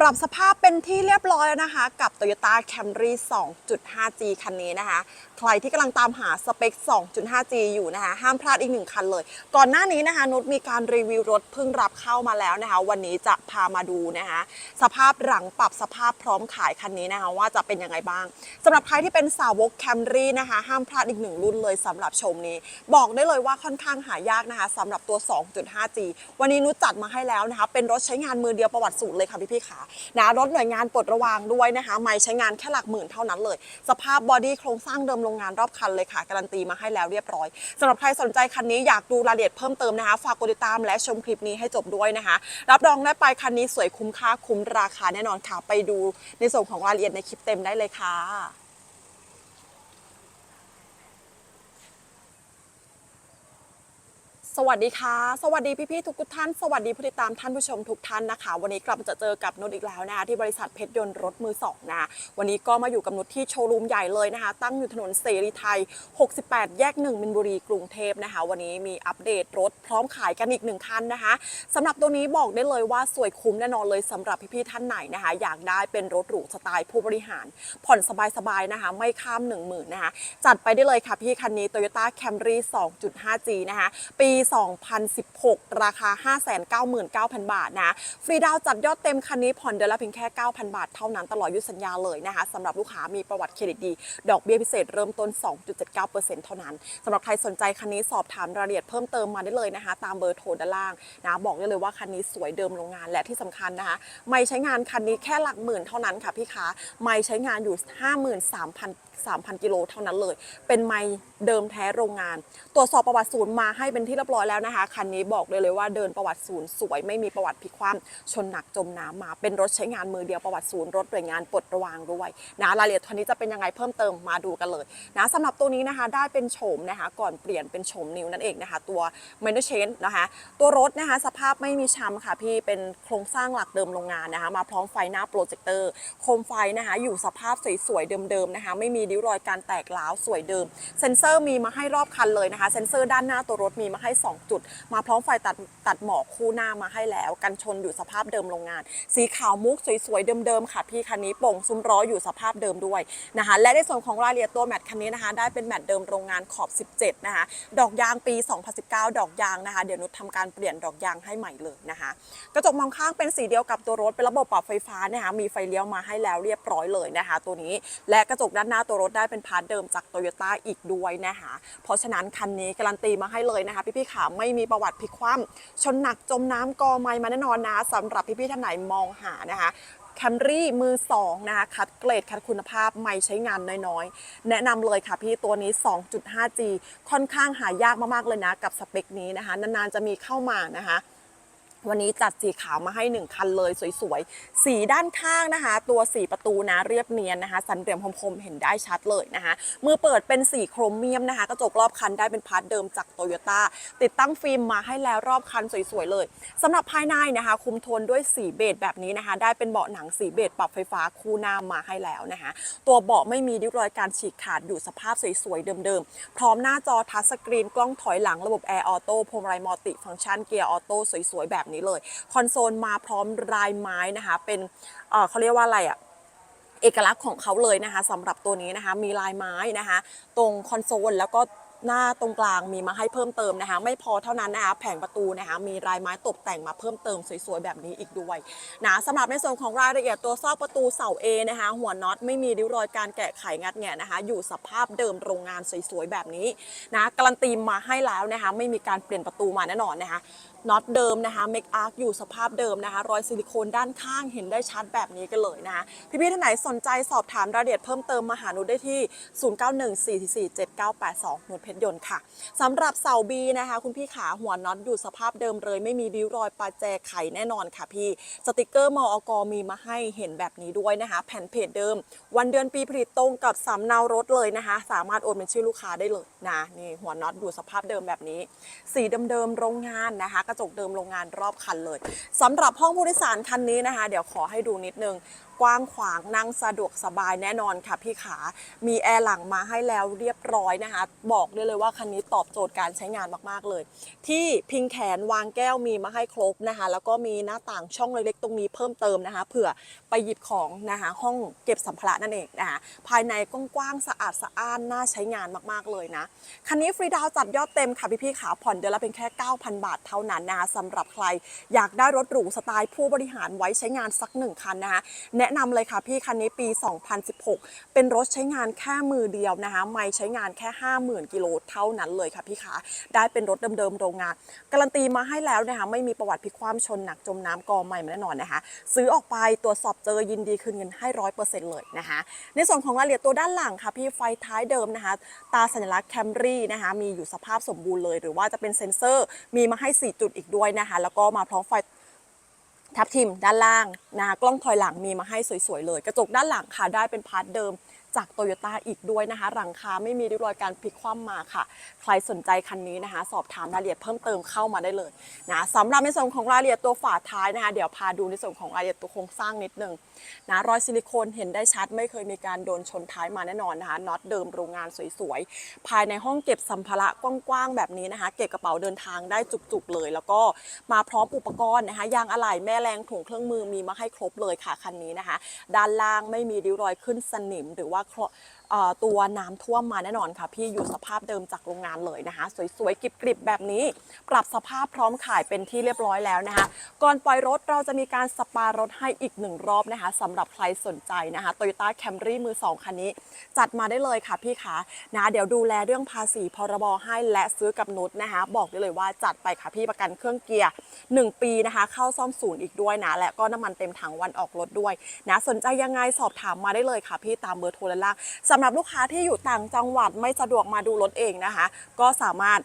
ปรับสภาพเป็นที่เรียบร้อยนะคะ กับ Toyota Camry 2.5G คันนี้นะคะ ใครที่กำลังตามหาสเปค 2.5G อยู่นะคะ ห้ามพลาดอีกหนึ่งคันเลย ก่อนหน้านี้นะคะนุชมีการรีวิวรถเพิ่งรับเข้ามาแล้วนะคะ วันนี้จะพามาดูนะคะ สภาพหลังปรับสภาพพร้อมขายคันนี้นะคะ ว่าจะเป็นยังไงบ้างสำหรับใครที่เป็นสาวก Camry นะคะ ห้ามพลาดอีกหนึ่งรุ่นเลยสำหรับชมนี้ บอกได้เลยว่าค่อนข้างหายากนะคะสำหรับตัว 2.5G วันนี้นุชจัดมาให้แล้วนะคะ เป็นรถใช้งานมือเดียวประวัติสูตรเลยค่ะพี่ๆขานะรถหน่วยงานปลดระวางด้วยนะคะ ไม่ใช้งานแค่หลักหมื่นเท่านั้นเลย สภาพบอดี้โครงสร้างเดิมโรงงานรอบคันเลยค่ะ การันตีมาให้แล้วเรียบร้อยสำหรับใครสนใจคันนี้อยากดูรายละเอียดเพิ่มเติมนะคะ ฝากกดติดตามและชมคลิปนี้ให้จบด้วยนะคะ รับรองได้ไปคันนี้สวยคุ้มค่าคุ้มราคาแน่นอนค่ะไปดูในส่วนของรายละเอียดในคลิปเต็มได้เลยค่ะ สวัสดีค่ะ สวัสดีพี่ๆทุกท่าน สวัสดีผู้ติดตามท่านผู้ชมทุกท่านนะคะ วันนี้กลับมาจะเจอกับนุชอีกแล้วนะคะที่บริษัทเพชรยนต์รถมือสองนะวันนี้ก็มาอยู่กับนุชที่โชว์รูมใหญ่เลยนะคะ ตั้งอยู่ถนนเสรีไทย 68 แยก 1 มินบุรีกรุงเทพนะคะ วันนี้มีอัปเดตรถพร้อมขายกันอีกหนึ่งคันนะคะสำหรับตัวนี้บอกได้เลยว่าสวยคุ้มแน่นอนเลยสำหรับพี่ๆท่านไหนนะคะ อยากได้เป็นรถหรูสไตล์ผู้บริหาร ผ่อนสบายๆนะคะ ไม่ข้าม 1 0,000นะคะจัดไปได้เลยค่ะพี่คันนี้ Toyota Camry 2.5G นะคะปี2016 ราคา 599,000 บาทนะ ฟรีดาวน์จัดยอดเต็มคันนี้ผ่อนเดือนละเพียงแค่ 9,000 บาทเท่านั้นตลอดอายุสัญญาเลยนะคะสำหรับลูกค้ามีประวัติเครดิตดี ดอกเบี้ยพิเศษเริ่มต้น 2.79%เท่านั้นสำหรับใครสนใจคันนี้สอบถามรายละเอียดเพิ่มเติมมาได้เลยนะคะ ตามเบอร์โทรด้านล่างนะบอกได้เลยว่าคันนี้สวยเดิมโรงงานและที่สำคัญนะคะ ไม่ใช้งานคันนี้แค่หลักหมื่นเท่านั้นค่ะพี่คะไม่ใช้งานอยู่ 53,000 3,000 กิโลเท่านั้นเลย เป็นไม้เดิมแท้โรงงาน ตรวจสอบประวัติศูนย์มาให้เป็นที่เรียบร้อยแล้วนะคะ คันนี้บอกเลยเลยว่าเดินประวัติศูนย์สวยไม่มีประวัติพลิกคว่ำชนหนักจมน้ำมา เป็นรถใช้งานมือเดียวประวัติศูนย์รถหน่วยงานปลดระวางด้วยนะรายละเอียดคันนี้จะเป็นยังไงเพิ่มเติมมาดูกันเลยนะสำหรับตัวนี้นะคะได้เป็นโฉมนะคะก่อนเปลี่ยนเป็นโฉมนิวนั่นเองนะคะ ตัว m a n u c h a n นะคะตัวรถนะคะสภาพไม่มีช้ำค่ะพี่เป็นโครงสร้างหลักเดิมโรงงานนะคะมาพร้อมไฟหน้าโปรเจคเตอร์โคมไฟนะคะอยู่สภาพสวยๆเดิมๆนะคะไม่มีริ้วรอยการแตกร้าวสวยเดิม เซ็นเซอร์มีมาให้รอบคันเลยนะคะ เซ็นเซอร์ด้านหน้าตัวรถมีมาให้ 2 จุด มาพร้อมไฟตัดตัดหมอกคู่หน้ามาให้แล้ว กันชนอยู่สภาพเดิมโรงงาน สีขาวมุกสวยๆเดิมๆค่ะพี่คันนี้โป่งซุ้มล้ออยู่สภาพเดิมด้วยนะคะ และในส่วนของรายละเอียดตัวแมตช์คันนี้นะคะ ได้เป็นแมตช์เดิมโรงงานขอบ 17 นะคะ ดอกยางปี 2019 ดอกยางนะคะ เดี๋ยวนุชทำการเปลี่ยนดอกยางให้ใหม่เลยนะคะ กระจกมองข้างเป็นสีเดียวกับตัวรถเป็นระบบปรับไฟฟ้านะคะ มีไฟเลี้ยวมาให้แล้วเรียบร้อยเลยนะคะ ตัวนี้ และกระจกด้านหน้าตัวรถได้เป็นพาร์ทเดิมจากโตโยต้าอีกด้วยนะคะเพราะฉะนั้นคันนี้การันตีมาให้เลยนะคะ พี่ๆขาไม่มีประวัติพลิกคว่ำชนหนักจมน้ำกอไม้มาแน่นอนนะสำหรับพี่ๆท่านไหนมองหานะคะแคมรี่มือ2นะคะคัดเกรดคัดคุณภาพไม่ใช้งานน้อยๆ แนะนำเลยค่ะพี่ตัวนี้ 2.5G ค่อนข้างหายากมากๆเลยนะ กับสเปคนี้นะคะ นานๆจะมีเข้ามานะคะ วันนี้จัดสีขาวมาให้ 1 คันเลยสวยๆ สีด้านข้างนะคะ ตัวสีประตูนะเรียบเนียนนะคะ สันเหลี่ยมคมๆเห็นได้ชัดเลยนะคะ มือเปิดเป็นสีโครเมียมนะคะ กระจกรอบคันได้เป็นพาร์ทเดิมจากโตโยต้าติดตั้งฟิล์มมาให้แล้วรอบคันสวยๆเลยสำหรับภายในนะคะ คุมโทนด้วยสีเบจแบบนี้นะคะ ได้เป็นเบาะหนังสีเบจปรับไฟฟ้าคู่หน้ามาให้แล้วนะคะ ตัวเบาะไม่มีริ้วรอยการฉีกขาดอยู่สภาพสวยๆเดิมๆ พร้อมหน้าจอทัชสกรีนกล้องถอยหลังระบบแอร์ออโต้พวงมาลัยมัลติฟังก์ชันเกียร์ออโต้สวยๆแบบนี้เลย คอนโซลมาพร้อมลายไม้นะคะ เป็นเอ่อเขาเรียกว่าอะไรอะเอกลักษณ์ของเขาเลยนะคะสำหรับตัวนี้นะคะมีลายไม้นะคะ ตรงคอนโซลแล้วก็ หน้าตรงกลางมีมาให้เพิ่มเติมนะคะ ไม่พอเท่านั้นนะคะแผงประตูนะคะมีลายไม้ตกแต่งมาเพิ่มเติมสวยๆแบบนี้อีกด้วยนะสำหรับในส่วนของรายละเอียดตัวซอกประตูเสา A นะคะหัวน็อตไม่มีริ้วรอยการแกะไขงัดแงะนะคะ อยู่สภาพเดิมโรงงานสวยๆแบบนี้นะการันตีมาให้แล้วนะคะไม่มีการเปลี่ยนประตูมาแน่นอนนะคะน็อตเดิมนะคะเมคอาร์อยู่สภาพเดิมนะคะ รอยซิลิโคนด้านข้างเห็นได้ชัดแบบนี้กันเลยนะคะพี่ๆท่านไหนสนใจสอบถามรายละเอียดเพิ่มเติมมาหาหนูได้ที่ 0914447982หนวดเพชรยนต์ค่ะสำหรับเสาบีนะคะ คุณพี่ขาหัวน็อตอยู่สภาพเดิมเลย ไม่มีริ้วรอยปาแจไขแน่นอนค่ะพี่สติกเกอร์มอกมีมาให้เห็นแบบนี้ด้วยนะคะ แผ่นเพจเดิม วันเดือนปีผลิตตรงกับสำเนารถเลยนะคะ สามารถโอนเป็นชื่อลูกค้าได้เลยนะนี่หัวน็อตอยู่สภาพเดิมแบบนี้ สีเดิมๆโรงงานนะคะ กระจกเดิมโรงงานรอบคันเลยสำหรับห้องผู้โดยสารคันนี้นะคะ เดี๋ยวขอให้ดูนิดนึงกว้างขวางนั่งสะดวกสบายแน่นอนค่ะพี่ขา มีแอร์หลังมาให้แล้วเรียบร้อยนะคะ บอกได้เลยว่าคันนี้ตอบโจทย์การใช้งานมากๆเลย ที่พิงแขนวางแก้วมีมาให้ครบนะคะ แล้วก็มีหน้าต่างช่องเล็กๆตรงนี้เพิ่มเติมนะคะเผื่อไปหยิบของนะคะห้องเก็บสัมภาระนั่นเองนะคะภายในกว้างๆสะอาดสะอ้านน่าใช้งานมากๆเลยนะคันนี้ฟรีดาวจัดยอดเต็มค่ะพี่ๆขาผ่อนเดือนละเป็นแค่ 9,000 บาทเท่านั้นนะคะสำหรับใครอยากได้รถหรูสไตล์ผู้บริหารไว้ใช้งานสักหนึ่งคันนะคะนะนำเลยค่ะพี่คันนี้ปี 2016 เป็นรถใช้งานแค่มือเดียวนะคะ ไม่ใช้งานแค่ 50,000 กิโลเท่านั้นเลยค่ะพี่ขาได้เป็นรถเดิมๆโรงงาน การันตีมาให้แล้วนะคะไม่มีประวัติพลิกคว่ำชนหนักจมน้ำกอใหม่มาแน่นอนนะคะ ซื้อออกไปตรวจสอบเจอยินดีคืนเงินให้ร้อยเปอร์เซ็นต์เลยนะคะ ในส่วนของรายละเอียดตัวด้านหลังค่ะพี่ไฟท้ายเดิมนะคะ ตาสัญลักษณ์แคมรี่นะคะมีอยู่สภาพสมบูรณ์เลย หรือว่าจะเป็นเซ็นเซอร์มีมาให้ 4 จุดอีกด้วยนะคะ แล้วก็มาพร้อมไฟ ทับทิมด้านล่างนะคะกล้องถอยหลังมีมาให้สวยๆเลย กระจกด้านหลังค่ะได้เป็นพาร์ทเดิม จากโตโยต้าอีกด้วยนะคะ หลังคาไม่มีริ้วรอยการพลิกคว่ำมาค่ะ ใครสนใจคันนี้นะคะ สอบถามรายละเอียดเพิ่มเติมเข้ามาได้เลยนะสำหรับในส่วนของรายละเอียดตัวฝาท้ายนะคะ เดี๋ยวพาดูในส่วนของรายละเอียดตัวโครงสร้างนิดนึงนะรอยซิลิโคนเห็นได้ชัด ไม่เคยมีการโดนชนท้ายมาแน่นอนนะคะน็อตเดิมโรงงานสวยๆ ภายในห้องเก็บสัมภาระกว้างๆแบบนี้นะคะ เก็บกระเป๋าเดินทางได้จุกๆเลย แล้วก็มาพร้อมอุปกรณ์นะคะยางอะไหล่แม่แรงถุงเครื่องมือมีมาให้ครบเลยค่ะคันนี้นะคะ ด้านล่างไม่มีริ้วรอยขึ้นสนิมหรือว่า错。 ตัวน้ำท่วมมาแน่นอนค่ะ พี่อยู่สภาพเดิมจากโรงงานเลยนะคะ สวยๆกริบๆแบบนี้ ปรับสภาพพร้อมขายเป็นที่เรียบร้อยแล้วนะคะ ก่อนปล่อยรถเราจะมีการสปารถให้อีกหนึ่งรอบนะคะสำหรับใครสนใจนะคะ Toyota Camry มือ 2 คันนี้ จัดมาได้เลยค่ะพี่ขานะเดี๋ยวดูแลเรื่องภาษีพรบให้และซื้อกับนุชนะคะ บอกได้เลยว่าจัดไปค่ะพี่ประกันเครื่องเกียร์ 1 ปีนะคะ เข้าซ่อมศูนย์อีกด้วยนะ และก็น้ำมันเต็มถังวันออกรถด้วยนะสนใจยังไงสอบถามมาได้เลยค่ะพี่ตามเบอร์โทรด้านล่างสำหรับลูกค้าที่อยู่ต่างจังหวัดไม่สะดวกมาดูรถเองนะคะ ก็สามารถ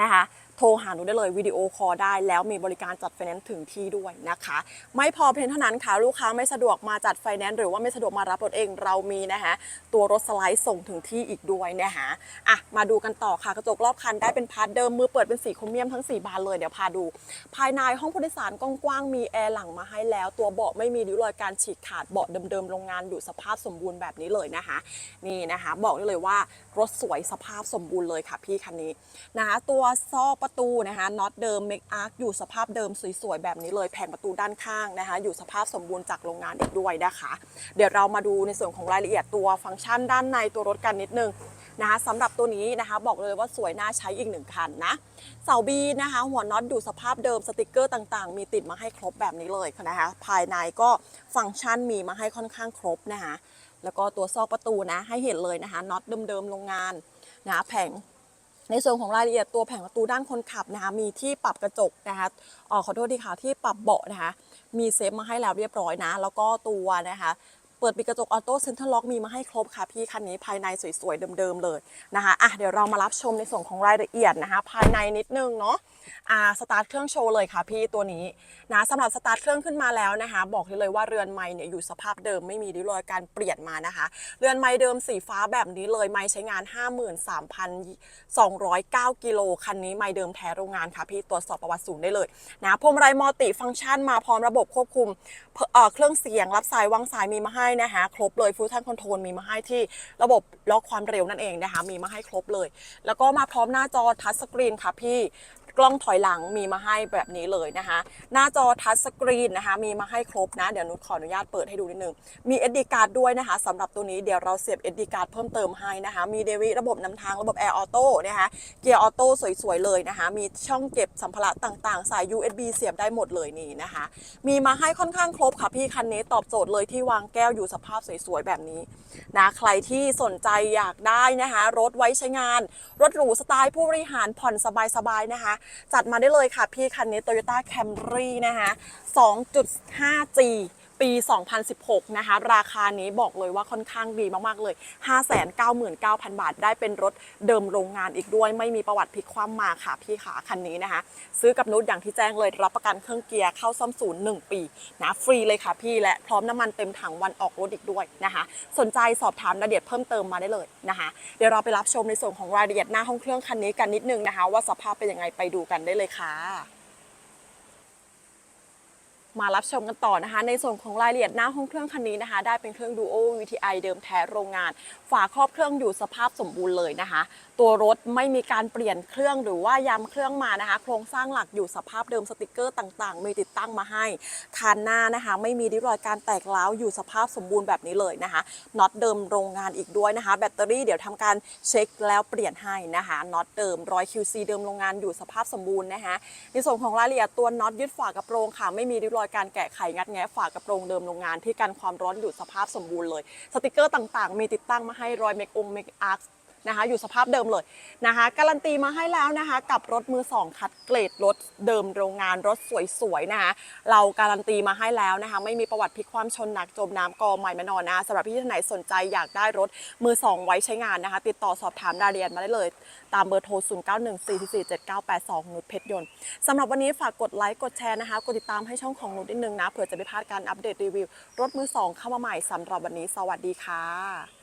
นะคะ โทรหาหนูได้เลยวิดีโอคอลได้ แล้วมีบริการจัดไฟแนนซ์ถึงที่ด้วยนะคะ ไม่พอเพียงเท่านั้นค่ะลูกค้าไม่สะดวกมาจัดไฟแนนซ์หรือว่าไม่สะดวกมารับรถเองเรามีนะคะตัวรถสไลด์ส่งถึงที่อีกด้วยนะคะอะมาดูกันต่อค่ะกระจกรอบคันได้เป็นพาร์ทเดิมมือเปิดเป็นสีโครเมียมทั้ง4บานเลยเดี๋ยวพาดู ภายในห้องผู้โดยสารกว้างๆมีแอร์หลังมาให้แล้ว ตัวเบาะไม่มีริ้วรอยการฉีกขาดเบาะเดิมๆโรงงานอยู่สภาพสมบูรณ์แบบนี้เลยนะคะนี่นะคะ บอกได้เลยว่ารถสวยสภาพสมบูรณ์เลยค่ะพี่คันนี้นะคะตัวซอกประตูนะคะน็อตเดิมเมคอาร์อยู่สภาพเดิมสวยๆแบบนี้เลยแผงประตูด้านข้างนะคะ อยู่สภาพสมบูรณ์จากโรงงานอีกด้วยนะคะ เดี๋ยวเรามาดูในส่วนของรายละเอียดตัวฟังก์ชันด้านในตัวรถกันนิดนึงนะคะสำหรับตัวนี้นะคะบอกเลยว่าสวยน่าใช้อีกหนึ่งคันนะเสาบีนะคะหัวน็อตอยู่สภาพเดิมสติกเกอร์ต่างๆ มีติดมาให้ครบแบบนี้เลยนะคะภายในก็ฟังก์ชันมีมาให้ค่อนข้างครบนะคะแล้วก็ตัวซอกประตูนะให้เห็นเลยนะคะน็อตเดิมๆโรงงานนะแผง ในส่วนของรายละเอียดตัวแผงประตูด้านคนขับนะคะมีที่ปรับกระจกนะคะออขอโทษทีค่ะที่ปรับเบาะนะคะมีเซฟมาให้แล้วเรียบร้อยนะ แล้วก็ตัวนะคะ เปิดปิดกระจกออโต้เซ็นทรัลล็อกมีมาให้ครบค่ะพี่คันนี้ภายในสวยๆเดิมๆเลยนะคะอะเดี๋ยวเรามารับชมในส่วนของรายละเอียดนะคะภายในนิดนึงเนาะอ่าสตาร์ทเครื่องโชว์เลยค่ะพี่ตัวนี้นะสำหรับสตาร์ทเครื่องขึ้นมาแล้วนะคะ บอกได้เลยว่าเรือนไม้เนี่ยอยู่สภาพเดิมไม่มีริ้วรอยการเปลี่ยนมานะคะ เรือนไม้เดิมสีฟ้าแบบนี้เลยไม้ใช้งาน 53,209กิโลคันนี้ไม้เดิมแท้โรงงานค่ะพี่ตรวจสอบประวัติศูนย์ได้เลยนะพวงมาลัยมัลติฟังก์ชันมาพร้อมระบบควบคุมเเครื่องเสียงรับสายวางสายมีมาให้นะคะครบเลยฟูลทันคอนโทรลมีมาให้ที่ระบบล็อกความเร็วนั่นเองนะคะมีมาให้ครบเลย แล้วก็มาพร้อมหน้าจอทัชสกรีนค่ะพี่ กล้องถอยหลังมีมาให้แบบนี้เลยนะคะ หน้าจอทัชสกรีนนะคะ มีมาให้ครบนะ เดี๋ยวนุชขออนุญาตเปิดให้ดูนิดนึง มี SD card ด้วยนะคะสำหรับตัวนี้เดี๋ยวเราเสียบ SD card เพิ่มเติมให้นะคะ มีเดวิระบบนำทางระบบ Air Auto นะคะ เกียร์ออโต้สวยๆเลยนะคะ มีช่องเก็บสัมภาระต่างๆ สาย USB เสียบได้หมดเลยนี่นะคะ มีมาให้ค่อนข้างครบค่ะพี่คันนี้ตอบโจทย์เลยที่วางแก้วอยู่สภาพสวยๆแบบนี้นะใครที่สนใจอยากได้นะคะ รถไว้ใช้งาน รถหรูสไตล์ผู้บริหารผ่อนสบายๆนะคะจัดมาได้เลยค่ะ พี่คันนี้ Toyota Camry นะคะ 2.5G ปี 2016 นะคะ ราคานี้บอกเลยว่าค่อนข้างดีมากๆเลย 599,000 บาท ได้เป็นรถเดิมโรงงานอีกด้วย ไม่มีประวัติพลิกคว่ำมาค่ะพี่ขาคันนี้นะคะ ซื้อกับนุชอย่างที่แจ้งเลย รับประกันเครื่องเกียร์เข้าซ่อมศูนย์ 1 ปีนะฟรีเลยค่ะพี่และพร้อมน้ำมันเต็มถังวันออกรถอีกด้วยนะคะ สนใจสอบถามรายละเอียดเพิ่มเติมมาได้เลยนะคะ เดี๋ยวเราไปรับชมในส่วนของรายละเอียดหน้าห้องเครื่องคันนี้กันนิดนึงนะคะ ว่าสภาพเป็นยังไงไปดูกันได้เลยค่ะ มารับชมกันต่อนะคะ ในส่วนของรายละเอียดหน้าห้องเครื่องคันนี้นะคะ ได้เป็นเครื่อง Duo VTI เดิมแท้โรงงาน ฝาครอบเครื่องอยู่สภาพสมบูรณ์เลยนะคะ ตัวรถไม่มีการเปลี่ยนเครื่องหรือว่ายำเครื่องมานะคะ โครงสร้างหลักอยู่สภาพเดิมสติกเกอร์ต่างๆ มีติดตั้งมาให้คานหน้านะคะ ไม่มีริ้วรอยการแตกร้าวอยู่สภาพสมบูรณ์แบบนี้เลยนะคะน็อตเดิมโรงงานอีกด้วยนะคะ แบตเตอรี่เดี๋ยวทำการเช็คแล้วเปลี่ยนให้นะคะน็อตเดิมรอย QC เดิมโรงงานอยู่สภาพสมบูรณ์นะคะในส่วนของรายละเอียดตัวน็อตยึดฝากระโปรงค่ะไม่มีริ้วรอยการแกะไขงัดแงะฝากระโปรงเดิมโรงงานที่กันความร้อนอยู่สภาพสมบูรณ์เลย สติกเกอร์ต่างๆ มีติดตั้งมาให้รอยเมกองเมกอาร์ นะคะ อยู่สภาพเดิมเลยนะคะ การันตีมาให้แล้วนะคะ กับรถมือสองคัดเกรดรถเดิมโรงงานรถสวยๆนะคะเราการันตีมาให้แล้วนะคะ ไม่มีประวัติพลิกความชนหนักจมน้ำกอใหม่มานอนนะสำหรับพี่ท่านไหนสนใจอยากได้รถมือสองไว้ใช้งานนะคะ ติดต่อสอบถามรายละเอียดมาได้เลย ตามเบอร์โทร 0 9 1 4 4 7 9 8 2 นุชเพชรยนต์สำหรับวันนี้ฝากกดไลค์กดแชร์นะคะกดติดตามให้ช่องของนุชนิดนึงนะเผื่อจะไม่พลาดการอัปเดตรีวิว รถมือสองเข้ามาใหม่สำหรับวันนี้สวัสดีค่ะ